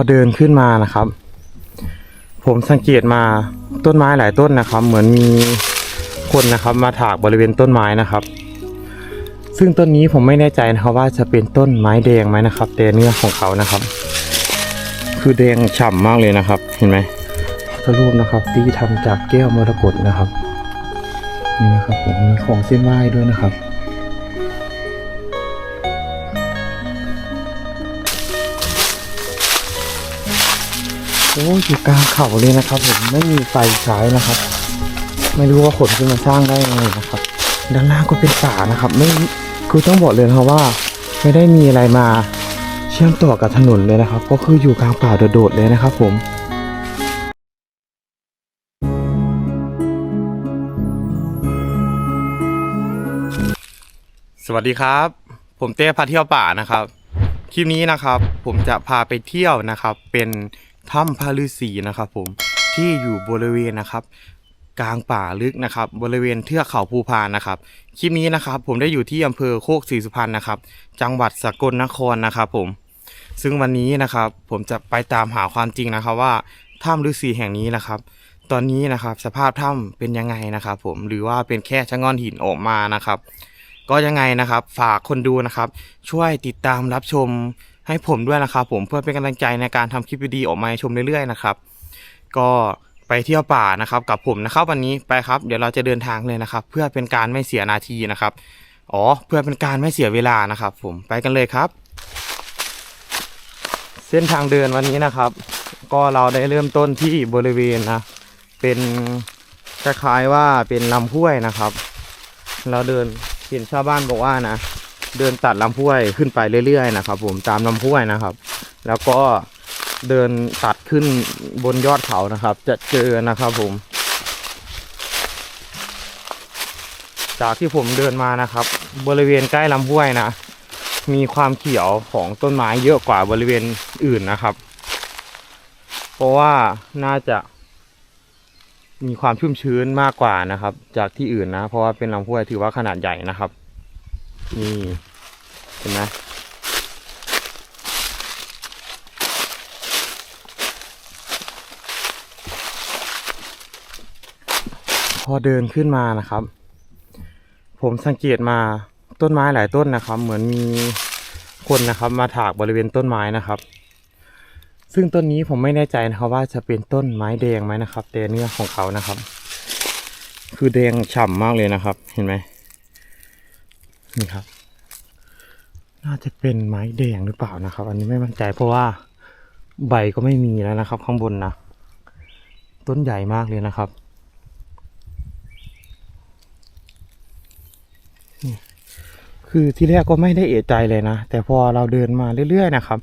พอเดินขึ้นมานะครับ ผมสังเกตมาต้นไม้หลายต้นนะครับ เหมือนมีคนนะครับมาถากบริเวณต้นไม้นะครับ ซึ่งต้นนี้ผมไม่แน่ใจนะครับว่าจะเป็นต้นไม้แดงไหมนะครับแต่เนื้อของเขานะครับ คือแดงฉ่ำมากเลยนะครับ เห็นไหมพระรูปนะครับที่ทำจากแก้วมรกตนะครับนี่นะครับผมมีของเส้นไหว้ด้วยนะครับ โอ้ยอยู่กลางเขาเลยนะครับผมไม่มีไฟฉายนะครับ ไม่รู้ว่าขนขึ้นมาสร้างได้ยังไงนะครับ ด้านล่างก็เป็นป่านะครับ ไม่คือต้องบอกเลยนะครับว่า ไม่ได้มีอะไรมาเชื่อมต่อกับถนนเลยนะครับ ก็คืออยู่กลางป่าโดดๆเลยนะครับ ผมสวัสดีครับ ผมเต้พาเที่ยวป่านะครับ คลิปนี้นะครับ ผมจะพาไปเที่ยวนะครับ เป็น ถ้ำพระฤาษีนะครับผมที่อยู่บริเวณนะครับ กลางป่าลึกนะครับ บริเวณเทือกเขาภูพานนะครับคลิปนี้นะครับผมได้อยู่ที่อำเภอโคกศรีสุพรรณนะครับ จังหวัดสกลนครนะครับผมซึ่งวันนี้นะครับผมจะไปตามหาความจริงนะครับว่าถ้ำฤาษีแห่งนี้นะครับ ตอนนี้นะครับสภาพถ้ำเป็นยังไงนะครับ ผมหรือว่าเป็นแค่ชะง่อนหินออกมานะครับ ก็ยังไงนะครับ ฝากคนดูนะครับ ช่วยติดตามรับชม ให้ผมด้วยนะครับผมเพื่อเป็นกำลังใจในการทำคลิปดีๆออกมาชมเรื่อยๆนะครับ ก็ไปเที่ยวป่านะครับ กับผมนะครับวันนี้ไปครับ เดี๋ยวเราจะเดินทางเลยนะครับ เพื่อเป็นการไม่เสียนาทีนะครับ อ๋อ เพื่อเป็นการไม่เสียเวลานะครับ ผมไปกันเลยครับ เส้นทางเดินวันนี้นะครับ ก็เราได้เริ่มต้นที่บริเวณนะเป็นคล้ายๆว่าเป็นลำห้วยนะครับ เราเดินเห็นชาวบ้านบอกว่านะ เดินตัดลำห้วยขึ้นไปเรื่อยๆนะครับ ผมตามลำห้วยนะครับ แล้วก็เดินตัดขึ้นบนยอดเขานะครับ จะเจอนะครับผม จากที่ผมเดินมานะครับ บริเวณใกล้ลำห้วยนะ มีความเขียวของต้นไม้เยอะกว่าบริเวณอื่นนะครับ เพราะว่าน่าจะ มีความชุ่มชื้นมากกว่านะครับ จากที่อื่นนะ เพราะว่าเป็นลำห้วยถือว่าขนาดใหญ่นะครับ นี่เห็นไหมพอเดินขึ้นมานะครับ ผมสังเกตมาต้นไม้หลายต้นนะครับ เหมือนมีคนนะครับ มาถากบริเวณต้นไม้นะครับ ซึ่งต้นนี้ผมไม่แน่ใจนะครับว่าจะเป็นต้นไม้แดงไหมนะครับแต่เนื้อของเขานะครับ คือแดงฉ่ำมากเลยนะครับ เห็นไหม นี่ครับ น่าจะเป็นไม้แดงหรือเปล่านะครับ อันนี้ไม่มั่นใจเพราะว่าใบก็ไม่มีแล้วนะครับ ข้างบนนะต้นใหญ่มากเลยนะครับนี่คือที่แรกก็ไม่ได้เอะใจเลยนะ แต่พอเราเดินมาเรื่อยๆนะครับ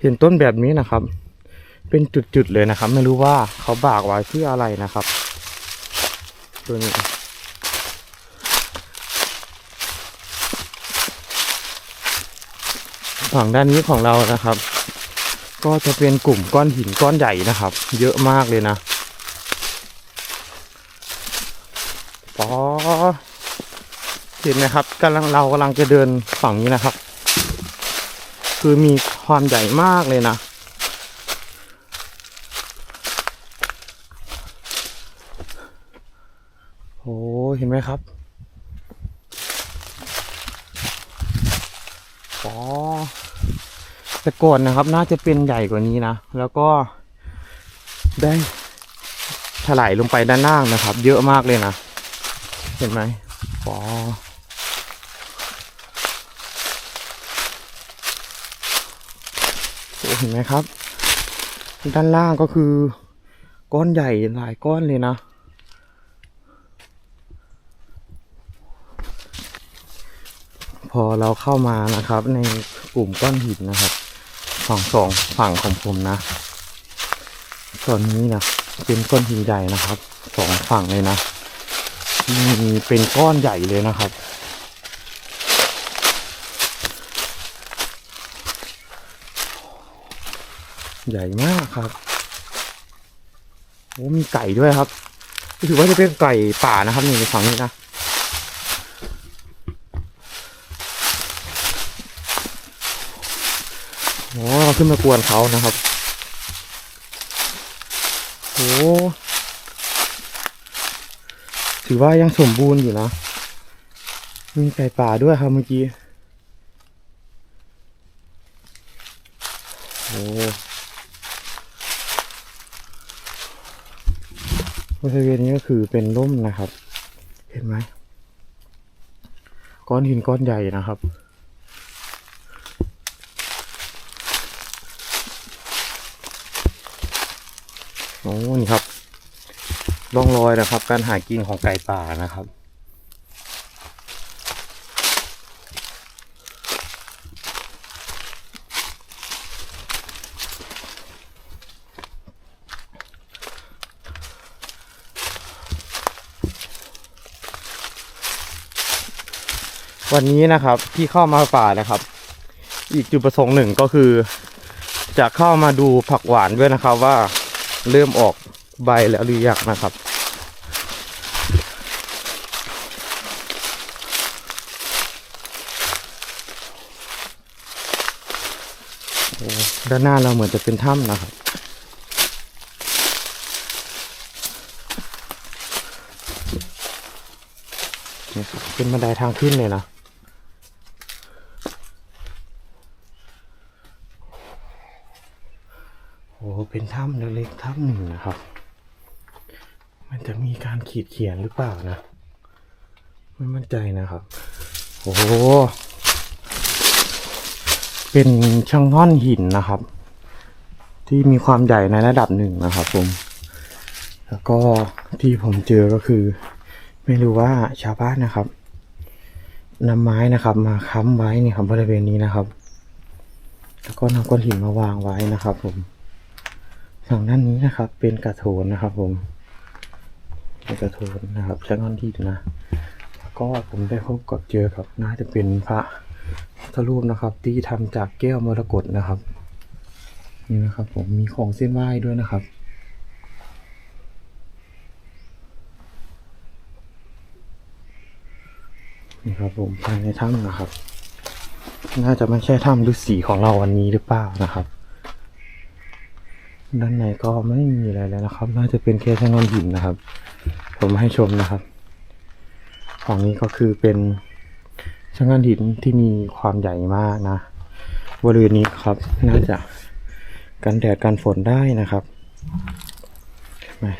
เห็นต้นแบบนี้นะครับ เป็นจุดๆเลยนะครับ ไม่รู้ว่าเขาบากไว้เพื่ออะไรนะครับ ตัวนี้ ฝั่งด้านนี้ของเรานะครับ ก็จะเป็นกลุ่มก้อนหินก้อนใหญ่นะครับ เยอะมากเลยนะปอเห็นไหมครับกำลังเรากำลังจะเดินฝั่งนี้นะครับ คือมีความใหญ่มากเลยนะโอ้เห็นไหมครับอ๋อ แต่ก่อนนะครับ น่าจะเป็นใหญ่กว่านี้นะ แล้วก็ได้ถลายลงไปด้านล่างนะครับ เยอะมากเลยนะ เห็นไหมอ๋อเห็นไหมครับ ด้านล่างก็คือก้อนใหญ่หลายก้อนเลยนะพอเราเข้ามานะครับในกลุ่มก้อนหินนะครับ ฝั่งสองฝั่งของผมนะส่วนนี้นะเป็นก้อนหินใหญ่นะครับสองฝั่งเลยนะมีเป็นก้อนใหญ่เลยนะครับ ใหญ่มากครับโอ้มีไก่ด้วยครับถือว่าจะเป็นไก่ป่านะครับนี่ในฝั่งนี้นะ โอ้ขึ้นมากวนเขานะครับโอ้ถือว่ายังสมบูรณ์อยู่นะ มีไก่ป่าด้วยครับเมื่อกี้โอ้บริเวณนี้ก็คือเป็นร่มนะครับ เห็นไหมก้อนหินก้อนใหญ่นะครับ โอ้นี่ครับร่องรอยนะครับ การหากินของไก่ป่านะครับ วันนี้นะครับที่เข้ามาป่านะครับ อีกจุดประสงค์หนึ่งก็คือ จะเข้ามาดูผักหวานด้วยนะครับว่า เริ่มออกใบแล้วหรือยังนะครับ ด้านหน้าเราเหมือนจะเป็นถ้ำนะครับนี่ครับเป็นบันไดทางขึ้นเลยนะ โอ้ เป็นถ้ำเล็กๆถ้ำหนึ่งนะครับ มันจะมีการขีดเขียนหรือเปล่านะ ไม่มั่นใจนะครับ โอ้โห เป็นช่างท่อนหินนะครับ ที่มีความใหญ่ในระดับหนึ่งนะครับผม แล้วก็ที่ผมเจอก็คือ ไม่รู้ว่าชาวบ้านนะครับนำไม้นะครับ มาค้ำไว้นี่ครับบริเวณนี้นะครับ แล้วก็นำก้อนหินมาวางไว้นะครับผม ฝั่งด้านนี้นะครับ เป็นกระโถนนะครับ ผมเป็นกระโถนนะครับใช้ก้อนหินนะแล้วก็ผมได้พบกับเจอกับน่าจะเป็นพระพุทธรูปนะครับ ที่ทำจากแก้วมรกตนะครับนี่นะครับ ผมมีของเส้นไหว้ด้วยนะครับนี่ครับผมภายในถ้ำนะครับ น่าจะไม่ใช่ถ้ำฤาษีของเราวันนี้หรือเปล่านะครับ ด้านในก็ไม่มีอะไรแล้วนะครับ น่าจะเป็นแค่ช่างนอนหินนะครับ ผมให้ชมนะครับฝั่งนี้ก็คือเป็นช่างนอนหินที่มีความใหญ่มากนะ บริเวณนี้ครับ น่าจะกันแดดกันฝนได้นะครับ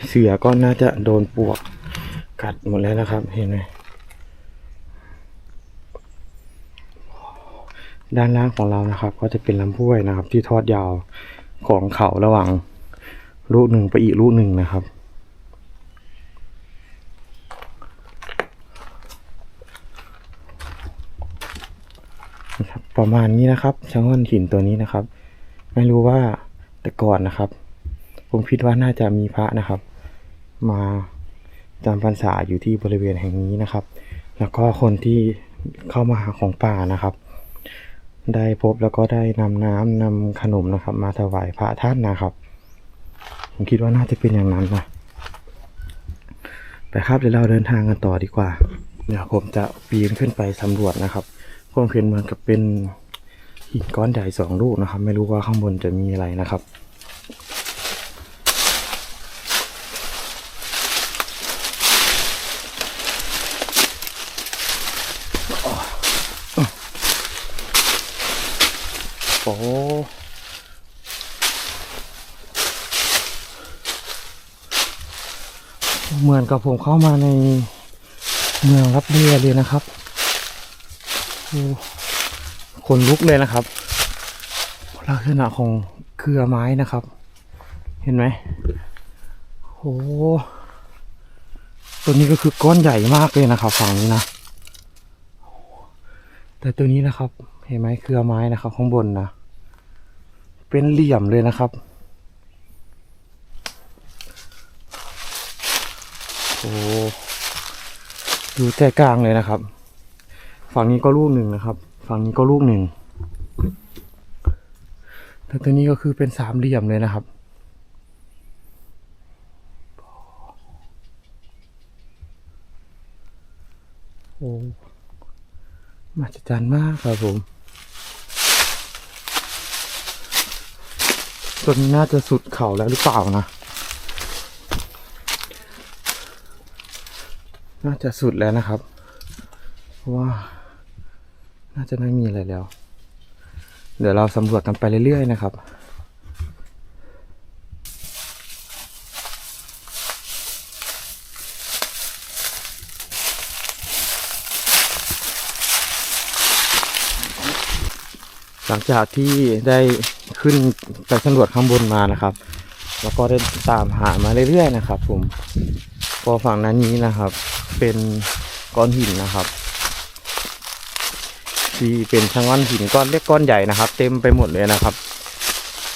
เสือก็น่าจะโดนปวกกัดหมดแล้วนะครับ เห็นไหมด้านล่างของเรานะครับ ก็จะเป็นลำห้วยนะครับ ที่ทอดยาว ของเขาระหว่างลูหนึ่งไปอีกลูหนึ่งนะครับนะครับ ประมาณนี้นะครับช่างอนหินตัวนี้นะครับ ไม่รู้ว่าแต่ก่อนนะครับ ผมคิดว่าน่าจะมีพระนะครับ มาจำพรรษาอยู่ที่บริเวณแห่งนี้นะครับ แล้วก็คนที่เข้ามาหาของป่านะครับ ได้พบแล้วก็ได้นำน้ำนำขนมนะครับ มาถวายพระท่านนะครับ ผมคิดว่าน่าจะเป็นอย่างนั้นนะไปครับเดี๋ยวเราเดินทางกันต่อดีกว่า เดี๋ยวผมจะปีนขึ้นไปสำรวจนะครับผมเห็นเหมือนกับเป็นหินก้อนใหญ่สองลูกนะครับ ไม่รู้ว่าข้างบนจะมีอะไรนะครับ โอ้เหมือน กับผมเข้ามาในเมืองรับเรียเลยนะครับโอ้คนลุกเลยนะครับ ลักษณะของเครือไม้นะครับ เห็นไหมโอ้ตัวนี้ก็คือก้อนใหญ่มากเลยนะครับฝั่งนี้นะแต่ตัวนี้นะครับ เห็นไหมเครือไม้นะครับ ข้างบนนะเป็นเหลี่ยมเลยนะครับ โอ้ อยู่ใจกลางเลยนะครับ ฝั่งนี้ก็ลูกหนึ่งนะครับ ฝั่งนี้ก็ลูกหนึ่งแต่ตัวนี้ก็คือเป็นสามเหลี่ยมเลยนะครับโอ้มหัศจรรย์มากครับผมตัวนี้น่าจะสุดเข่าแล้วหรือเปล่านะ น่าจะสุดแล้วนะครับเพราะว่า น่าจะไม่มีอะไรแล้ว เดี๋ยวเราสำรวจกันไปเรื่อยๆนะครับหลังจากที่ได้ขึ้นไปสำรวจข้างบนมานะครับ แล้วก็ได้ตามหามาเรื่อยๆนะครับผม พอฝั่งนั้นนี้นะครับ เป็นก้อนหินนะครับ ที่เป็นชะง่อนหินก้อนเล็กก้อนใหญ่นะครับ เต็มไปหมดเลยนะครับ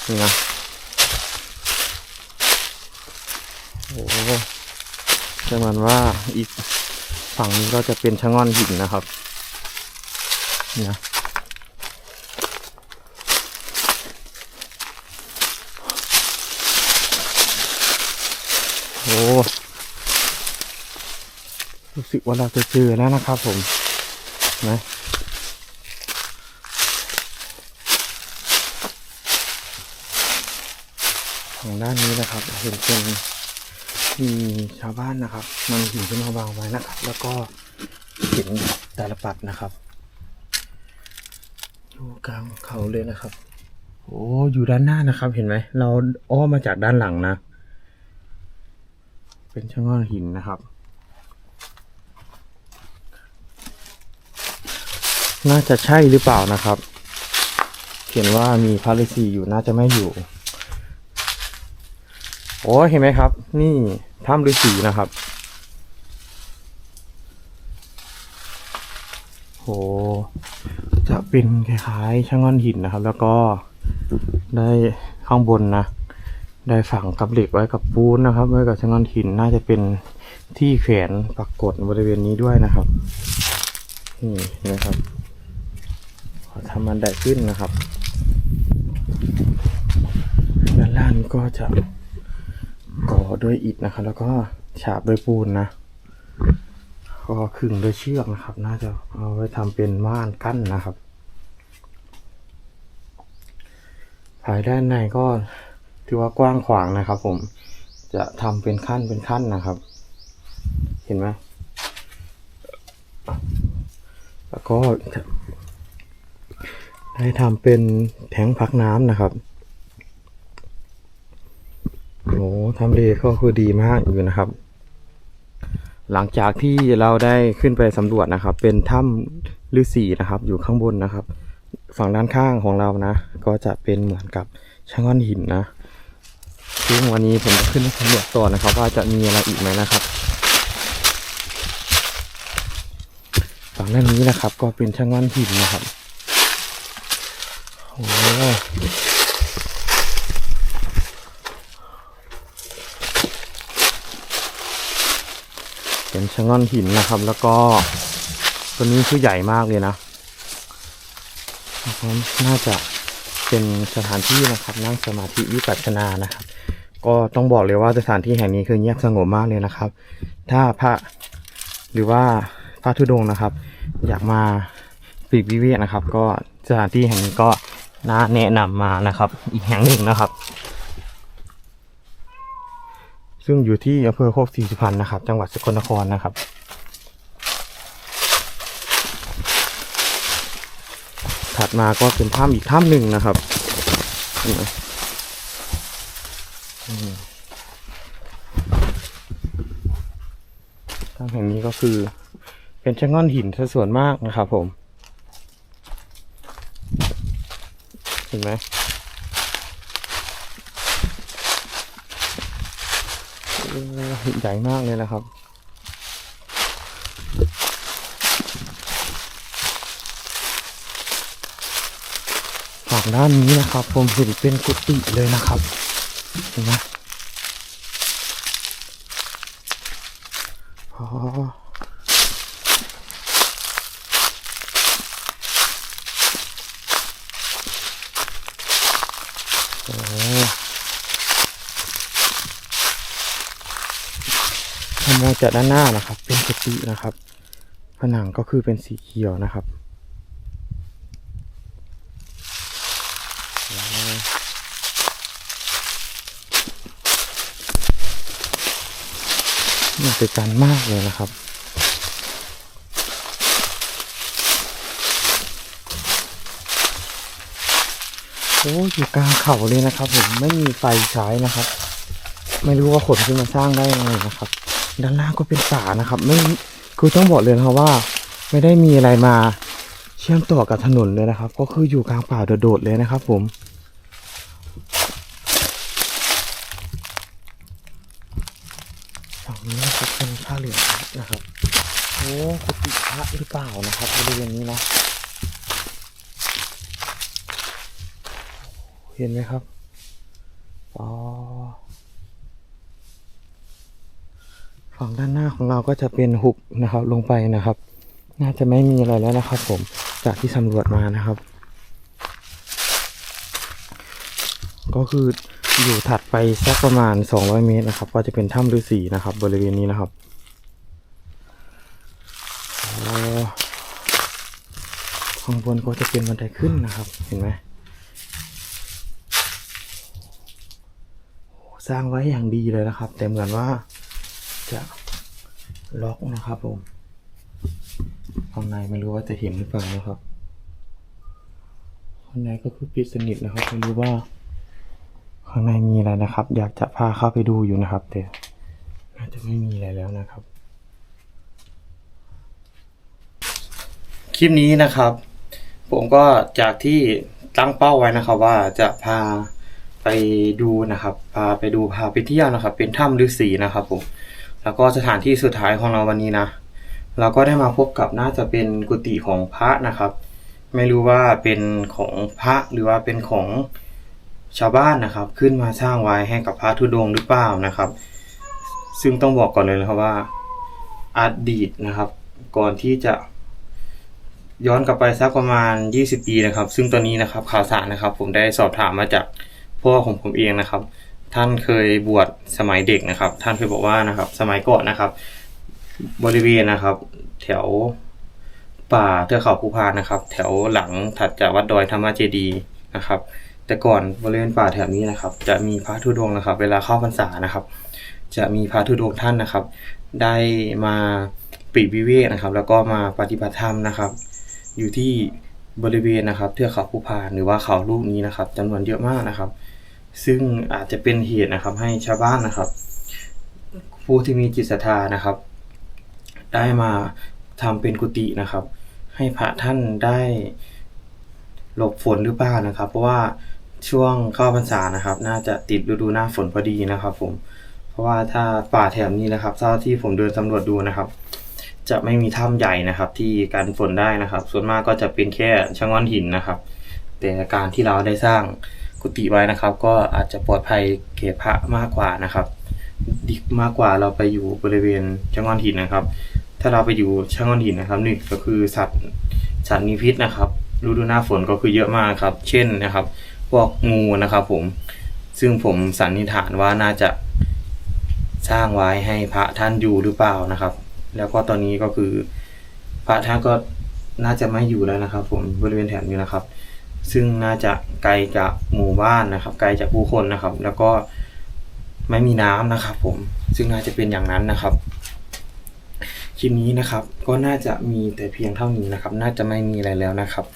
นี่นะโอ้โหจะมือนว่าอีกฝั่งนี้ก็จะเป็นชะง่อนหินนะครับนี่นะโอ้ รู้สึกว่าเราจะเจอแล้วนะครับผมนะทางด้านนี้นะครับเห็นเป็นมีชาวบ้านนะครับมันหินขึ้นมาวางไว้นะครับ แล้วก็เห็นตาลปัดนะครับ อยู่กลางเขาเลยนะครับ โอ้อยู่ด้านหน้านะครับ เห็นไหมเราอ้อมมาจากด้านหลังนะ เป็นช่างง่อนหินนะครับ น่าจะใช่หรือเปล่านะครับ เขียนว่ามีพาระฤาษีอยู่น่าจะไม่อยู่ โอ้เห็นไหมครับ นี่ถ้ำฤาษีนะครับ โห จะเป็นคล้ายๆช่างงอนหินนะครับ แล้วก็ได้ข้างบนนะ ได้ฝังกับเหล็กไว้กับปูนนะครับ ไว้กับชะงอนหินน่าจะเป็นที่แขวนปรากฏบริเวณนี้ด้วยนะครับ นี่นะครับ ทำมันได้ขึ้นนะครับ ด้านล่างก็จะก่อด้วยอิฐนะครับ แล้วก็ฉาบด้วยปูนนะ ก็ขึงด้วยเชือกนะครับ น่าจะเอาไว้ทำเป็นม่านกั้นนะครับภายด้านในก็ถือว่ากว้างขวางนะครับ ผมจะทำเป็นขั้นเป็นขั้นนะครับ เห็นไหมแล้วก็ ได้ทำเป็นแทงพักน้ำนะครับโอ้ทำเลก็คือดีมากอยู่นะครับ หลังจากที่เราได้ขึ้นไปสำรวจนะครับ เป็นถ้ำฤาษีนะครับ อยู่ข้างบนนะครับ ฝั่งด้านข้างของเรานะ ก็จะเป็นเหมือนกับช่างก้อนหินนะซึ่งวันนี้ผมจะขึ้นไปสำรวจต่อนะครับ ว่าจะมีอะไรอีกไหมนะครับฝั่งด้านนี้นะครับ ก็เป็นช่างก้อนหินนะครับ โอ้โหเป็นช่างก้อนหินนะครับ แล้วก็ตัวนี้คือใหญ่มากเลยนะนะครับน่าจะเป็นสถานที่นะครับนั่งสมาธิวิปัสสนานะครับ ก็ต้องบอกเลยว่าสถานที่แห่งนี้คือเงียบสงบมากเลยนะครับ ถ้าพระหรือว่าพระธุดงนะครับ อยากมาปลีกวิเวกนะครับ ก็สถานที่แห่งนี้ก็ น่าแนะนำมานะครับ อีกแห่งหนึ่งนะครับ ซึ่งอยู่ที่อำเภอโคกศรีสุพรรณนะครับ จังหวัดสกลนครนะครับถัดมาก็เป็นถ้ำอีกถ้ำหนึ่งนะครับนี่นะอืมถ้ำแห่งนี้ก็คือเป็นชะง่อนหินซะส่วนมากนะครับผม ห็นไหมใหญ่มากเลยนะครับ ฝั่งด้านนี้นะครับ ผมเห็นเป็นกุฏิเลยนะครับ เห็นไหมอ๋อ โอ้ถ้ามองจากด้านหน้านะครับ เป็นกุฏินะครับ ผนังก็คือเป็นสีเขียวนะครับมหัศจรรย์มากเลยนะครับ อ้อยู่กลางเขาเลยนะครับ ผมไม่มีไฟใช้นะครับ ไม่รู้ว่าขนขึ้นมาสร้างได้ยังไงนะครับ ด้านล่างก็เป็นป่านะครับ ไม่คือต้องบอกเลยนะครับว่า ไม่ได้มีอะไรมาเชื่อมต่อกับถนนเลยนะครับ ก็คืออยู่กลางป่าโดดๆเลยนะครับ ผมฝั่งนี้นะครับเป็นผ้าเหลืองนะครับโอ้กุฏิพระหรือเปล่านะครับบริเวณนี้นะ เห็นไหมครับ อ๋อ ฝั่งด้านหน้าของเราก็จะเป็นหุบนะครับลงไปนะครับ น่าจะไม่มีอะไรแล้วนะครับ ผมจากที่สำรวจมานะครับ ก็คืออยู่ถัดไปสักประมาณ 200 เมตรนะครับ ก็จะเป็นถ้ำฤาษีนะครับ บริเวณนี้นะครับโอ้ข้างบนก็จะเป็นบันไดขึ้นนะครับ เห็นไหมโอ้ สร้างไว้อย่างดีเลยนะครับแต่เหมือนว่าจะล็อกนะครับผมข้างในไม่รู้ว่าจะเห็นหรือเปล่านะครับข้างในก็คือปิดสนิทนะครับไม่รู้ว่า ข้างในมีอะไรนะครับ อยากจะพาเข้าไปดูอยู่นะครับ แต่น่าจะไม่มีอะไรแล้วนะครับ คลิปนี้นะครับ ผมก็จากที่ตั้งเป้าไว้นะครับ ว่าจะพา ไปดูนะครับพาไปดูพาไปเที่ยวนะครับ เป็นถ้ำฤาษีนะครับผมแล้วก็สถานที่สุดท้ายของเราวันนี้นะ เราก็ได้มาพบกับน่าจะเป็นกุฏิของพระนะครับ ไม่รู้ว่าเป็นของพระหรือว่าเป็นของชาวบ้านนะครับ ขึ้นมาสร้างไว้ให้กับพระธุดงค์หรือเปล่านะครับ ซึ่งต้องบอกก่อนเลยนะครับว่าอดีตนะครับ ก่อนที่จะย้อนกลับไปสักประมาณ 20 ปีนะครับ ซึ่งตอนนี้นะครับข่าวสารนะครับ ผมได้สอบถามมาจาก พ่อของผมเองนะครับ ท่านเคยบวชสมัยเด็กนะครับ ท่านเคยบอกว่านะครับ สมัยก่อนนะครับ บริเวณนะครับ แถวป่าเทือกเขาภูพานนะครับ แถวหลังถัดจากวัดดอยธรรมเจดีนะครับ แต่ก่อนบริเวณป่าแถวนี้นะครับ จะมีพระธุดงค์นะครับ เวลาเข้าพรรษานะครับ จะมีพระธุดงค์ท่านนะครับ ได้มาปีกวิเวกนะครับ แล้วก็มาปฏิบัติธรรมนะครับ อยู่ที่บริเวณนะครับเทือกเขาภูพานหรือว่าเขาลูกนี้นะครับจำนวนเยอะมากนะครับ ซึ่งอาจจะเป็นเหตุนะครับให้ชาวบ้านนะครับ ผู้ที่มีจิตศรัทธานะครับ ได้มาทำเป็นกุฏินะครับ ให้พระท่านได้หลบฝนหรือเปล่านะครับ เพราะว่าช่วงเข้าพรรษานะครับ น่าจะติดฤดูหน้าฝนพอดีนะครับ ผม เพราะว่าถ้าป่าแถบนี้นะครับเท่าที่ผมเดินสำรวจดูนะครับ จะไม่มีถ้ำใหญ่นะครับ ที่กันฝนได้นะครับ ส่วนมากก็จะเป็นแค่ชะง่อนหินนะครับ แต่การที่เราได้สร้าง กุฏิไว้นะครับ ก็อาจจะปลอดภัยเกพระมากกว่านะครับดีมากกว่าเราไปอยู่บริเวณชะง่อนหินนะครับ ถ้าเราไปอยู่ชะง่อนหินนะครับหนึ่งก็คือสัตว์สัตว์มีพิษนะครับฤดูหน้าฝนก็คือเยอะมากครับ เช่นนะครับ พวกงูนะครับผมซึ่งผมสันนิษฐานว่าน่าจะสร้างไว้ให้พระท่านอยู่หรือเปล่านะครับ แล้วก็ตอนนี้ก็คือ พระท่านก็น่าจะไม่อยู่แล้วนะครับ ผมบริเวณแถบนี้นะครับ ซึ่งน่าจะไกลจากหมู่บ้านนะครับ ไกลจากผู้คนนะครับ แล้วก็ไม่มีน้ำนะครับผมซึ่งน่าจะเป็นอย่างนั้นนะครับคลิปนี้นะครับก็น่าจะมีแต่เพียงเท่านี้นะครับ น่าจะไม่มีอะไรแล้วนะครับ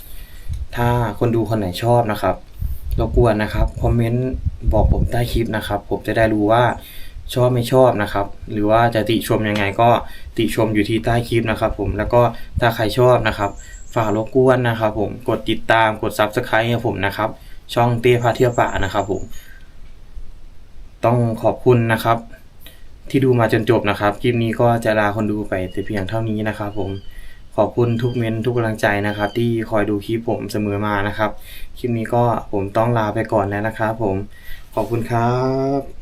ถ้าคนดูคนไหนชอบนะครับรบกวนนะครับคอมเมนต์บอกผมใต้คลิปนะครับ ผมจะได้รู้ว่าชอบไม่ชอบนะครับ หรือว่าจะติชมยังไงก็ติชมอยู่ที่ใต้คลิปนะครับ ผมแล้วก็ถ้าใครชอบนะครับ ฝากรบกวนนะครับผมกดติดตามกด subscribe ให้ผมนะครับ ช่องเต้พาเที่ยวป่านะครับผม ต้องขอบคุณนะครับ ที่ดูมาจนจบนะครับ คลิปนี้ก็จะลาคนดูไปแต่เพียงเท่านี้นะครับผมขอบคุณทุกเมนทุกกำลังใจนะครับ ที่คอยดูคลิปผมเสมอมานะครับ คลิปนี้ก็ผมต้องลาไปก่อนแล้วนะครับผมขอบคุณครับ